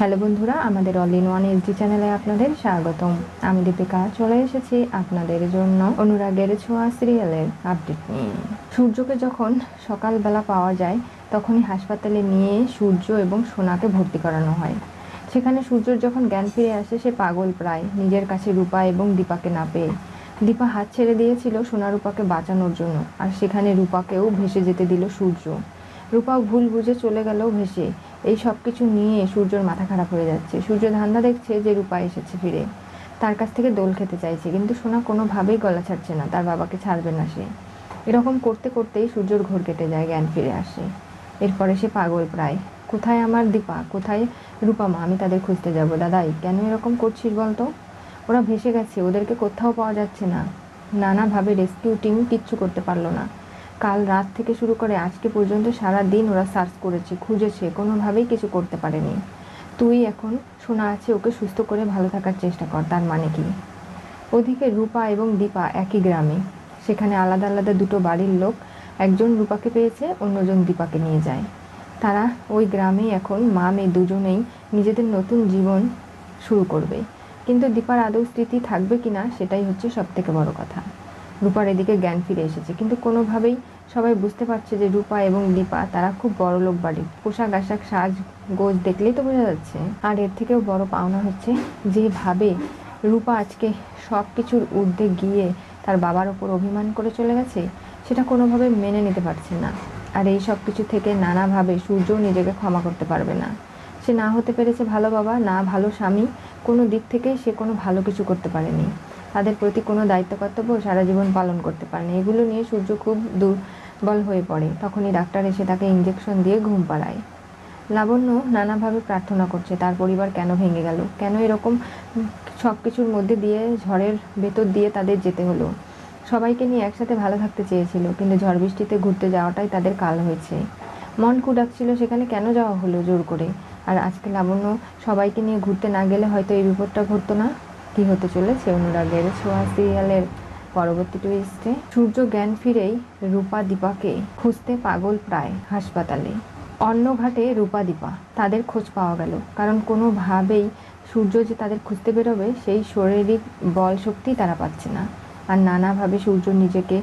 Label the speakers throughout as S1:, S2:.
S1: Hello বন্ধুরা আমাদের all in one SD চ্যানেলে আপনাদের স্বাগতম। আমি দীপিকা চলে এসেছি আপনাদের জন্য অনুরাগের ছোঁয়া সিরিয়ালের আপডেট নিয়ে। সূর্যকে যখন সকালবেলা পাওয়া যায় তখনই হাসপাতালে নিয়ে সূর্য এবং সোনাকে ভর্তি করানো হয়। সেখানে সূর্যর যখন জ্ঞান ফিরে আসে সে পাগল প্রায় নিজের কাছে রূপা এবং দীপাকে না পেয়ে। দীপা হাত ছেড়ে দিয়েছিল সোনা রূপাকে বাঁচানোর জন্য আর সেখানে রূপাকেও ভেসে যেতে দিল সূর্য। রূপাও ভুল বুঝে চলে গেল ভেসে। এই সব কিছু নিয়ে সূর্যর মাথা খারাপ হয়ে যাচ্ছে। সূর্য ধান্দা দেখছে যে রূপা এসেছে ফিরে। তার কাছ থেকে দোল খেতে চাইছে, কিন্তু সোনা কোনোভাবেই গলা ছাড়ছে না। তার বাবাকে ছাড়বে না সে। এরকম করতে করতেই সূর্যর ঘোর কেটে যায়, জ্ঞান ফিরে আসে। এরপরে সে পাগল প্রায়। কোথায় আমার দীপা? কোথায় রূপামা আমি তাদের খুঁজতে যাব। দাদাই, কেন এরকম করছিস বলতো? ওরা ভেসে গেছে। ওদেরকে কোথাও পাওয়া যাচ্ছে না। নানাভাবে রেস্কিউ টিম কিচ্ছু করতে পারল না। কাল রাত থেকে শুরু করে আজকে পর্যন্ত সারা দিন ওরা সার্চ করেছে, খুঁজেছে, কোনোভাবেই কিছু করতে পারেনি। তুই এখন শোনা আছে, ওকে সুস্থ করে ভালো থাকার চেষ্টা কর, তার মানে কি? ওদিকে রূপা এবং দীপা একই গ্রামে। সেখানে আলাদা আলাদা দুটো বাড়ির লোক, একজন রূপাকে পেয়েছে, অন্যজন দীপাকে নিয়ে যায়। তারা ওই গ্রামেই এখন মা মেয়ে দুজনেই নিজেদের নতুন জীবন শুরু করবে। কিন্তু দীপার আদৌ স্মৃতি থাকবে কিনা, সেটাই হচ্ছে সব থেকে বড় কথা। রূপার এদিকে জ্ঞান ফিরে এসেছে। কিন্তু কোনোভাবেই সবাই বুঝতে পারছে যে রূপা এবং দীপা, তারা খুব বড় লোক বাড়ির পোশাক আশাক, সাজ গোজ দেখলেই তো বোঝা যাচ্ছে। আর এর থেকেও বড় পাওনা হচ্ছে যেভাবে রূপা আজকে সব কিছুর ঊর্ধ্বে গিয়ে তার বাবার ওপর অভিমান করে চলে গেছে, সেটা কোনোভাবে মেনে নিতে পারছে না। আর এই সব কিছু থেকে নানাভাবে সূর্যও নিজেকে ক্ষমা করতে পারবে না। সে না হতে পেরেছে ভালো বাবা, না ভালো স্বামী, কোনো দিক থেকেই সে কোনো ভালো কিছু করতে পারেনি। তাদের প্রতি কোনো দায়িত্ব কর্তব্য সারা জীবন পালন করতে পারেনি এগুলো নিয়ে সূর্য খুব দুর্বল হয়ে পড়ে। তখনই ডাক্তার এসে তাকে ইঞ্জেকশন দিয়ে ঘুম পাড়ায়। লাবণ্য নানাভাবে প্রার্থনা করছে, তার পরিবার কেন ভেঙে গেল? কেন এরকম সব কিছুর মধ্যে দিয়ে, ঝড়ের ভেতর দিয়ে তাদের যেতে হলো? সবাইকে নিয়ে একসাথে ভালো থাকতে চেয়েছিল, কিন্তু ঝড় বৃষ্টিতে ঘুরতে যাওয়াটাই তাদের কাল হয়েছে। মন কুডাকছিল, সেখানে কেন যাওয়া হলো জোর করে? আর আজকে লাবণ্য সবাইকে নিয়ে ঘুরতে না গেলে হয়তো এই বিপদটা ঘটতো না। কি হতে চলেছে? অনুরাগের ছোঁয়া সিরিয়ালের পরবর্তী টুইস্টে সূর্য জ্ঞান ফিরেই রূপা, দীপাকে খুঁজতে পাগল প্রায় হাসপাতালে। অন্য ঘাটে রূপা, দীপা তাদের খোঁজ পাওয়া গেল। কারণ কোনোভাবেই সূর্য যে তাদের খুঁজতে বেরোবে, সেই শারীরিক বল শক্তি তারা পাচ্ছে না। আর নানাভাবে সূর্য নিজেকে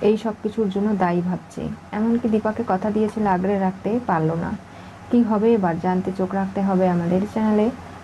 S1: এই সব কিছুর জন্য দায়ী ভাবছে। এমনকি দীপাকে কথা দিয়েছিল, আগলে রাখতে পারল না। কি হবে এবার? জানতে চোখ রাখতে হবে আমাদের চ্যানেলে।